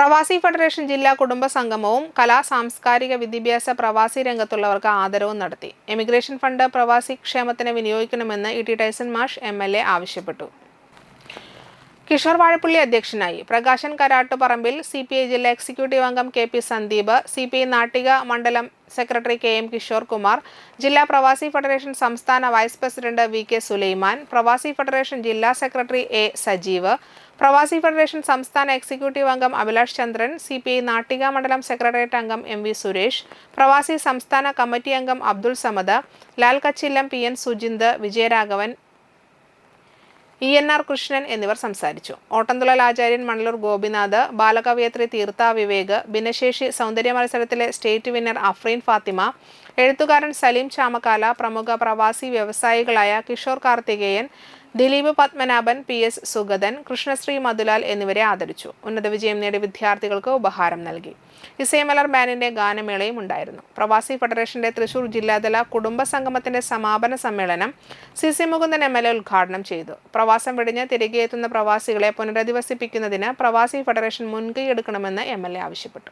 പ്രവാസി ഫെഡറേഷൻ ജില്ലാ കുടുംബ സംഗമവും കലാ സാംസ്കാരിക വിദ്യാഭ്യാസ പ്രവാസി രംഗത്തുള്ളവർക്ക് ആദരവും നടത്തി. എമിഗ്രേഷൻ ഫണ്ട് പ്രവാസി ക്ഷേമത്തിന് വിനിയോഗിക്കണമെന്ന് ഇ ടി ടൈസൺ മാഷ് എം ആവശ്യപ്പെട്ടു. കിഷോർ വാഴപ്പള്ളി അധ്യക്ഷനായി. Prakashan Karattuparambil C P I ജില്ലാ എക്സിക്യൂട്ടീവ് അംഗം K P Sandeep C P I Nattika മണ്ഡലം secretary K M Kishore Kumar ജില്ലാ പ്രവാസി ഫെഡറേഷൻ സംസ്ഥാന vice president V K Sulaiman പ്രവാസി ഫെഡറേഷൻ ജില്ലാ സെക്രട്ടറി എ സജീവ് പ്രവാസി ഫെഡറേഷൻ സംസ്ഥാന എക്സിക്യൂട്ടീവ് അംഗം Abhilash Chandran C P I Nattika മണ്ഡലം സെക്രട്ടേറിയറ്റ് അംഗം എം വി സുരേഷ് പ്രവാസി സംസ്ഥാന കമ്മിറ്റി അംഗം Abdul Samad Lal Kachillam P N Sujind Vijayaraghavan E N R Krishnan എന്നിവർ സംസാരിച്ചു. ഓട്ടംതുള്ളൽ ആചാര്യൻ മണലൂർ ഗോപിനാഥ് ബാലകവയത്രി തീർത്ഥ വിവേക് ഭിന്നശേഷി സൗന്ദര്യ മത്സരത്തിലെ സ്റ്റേറ്റ് വിന്നർ അഫ്രീൻ ഫാത്തിമ എഴുത്തുകാരൻ സലീം ചാമക്കാല പ്രമുഖ പ്രവാസി വ്യവസായികളായ കിഷോർ കാർത്തികേയൻ ദിലീപ് പത്മനാഭൻ പി എസ് സുഗതൻ കൃഷ്ണശ്രീ മധുലാൽ എന്നിവരെ ആദരിച്ചു. ഉന്നത വിജയം നേടിയ വിദ്യാർത്ഥികൾക്ക് ഉപഹാരം നൽകി. ഇസൈമലർ ബാൻഡിന്റെ ഗാനമേളയും ഉണ്ടായിരുന്നു. പ്രവാസി ഫെഡറേഷന്റെ തൃശൂർ ജില്ലാതല കുടുംബ സംഗമത്തിന്റെ സമാപന സമ്മേളനം C C Mukundan M L A ഉദ്ഘാടനം ചെയ്തു. പ്രവാസം വെടിഞ്ഞ് തിരികെ എത്തുന്ന പ്രവാസികളെ പുനരധിവസിപ്പിക്കുന്നതിന് പ്രവാസി ഫെഡറേഷൻ മുൻകൈ എടുക്കണമെന്ന് എം എൽ എ ആവശ്യപ്പെട്ടു.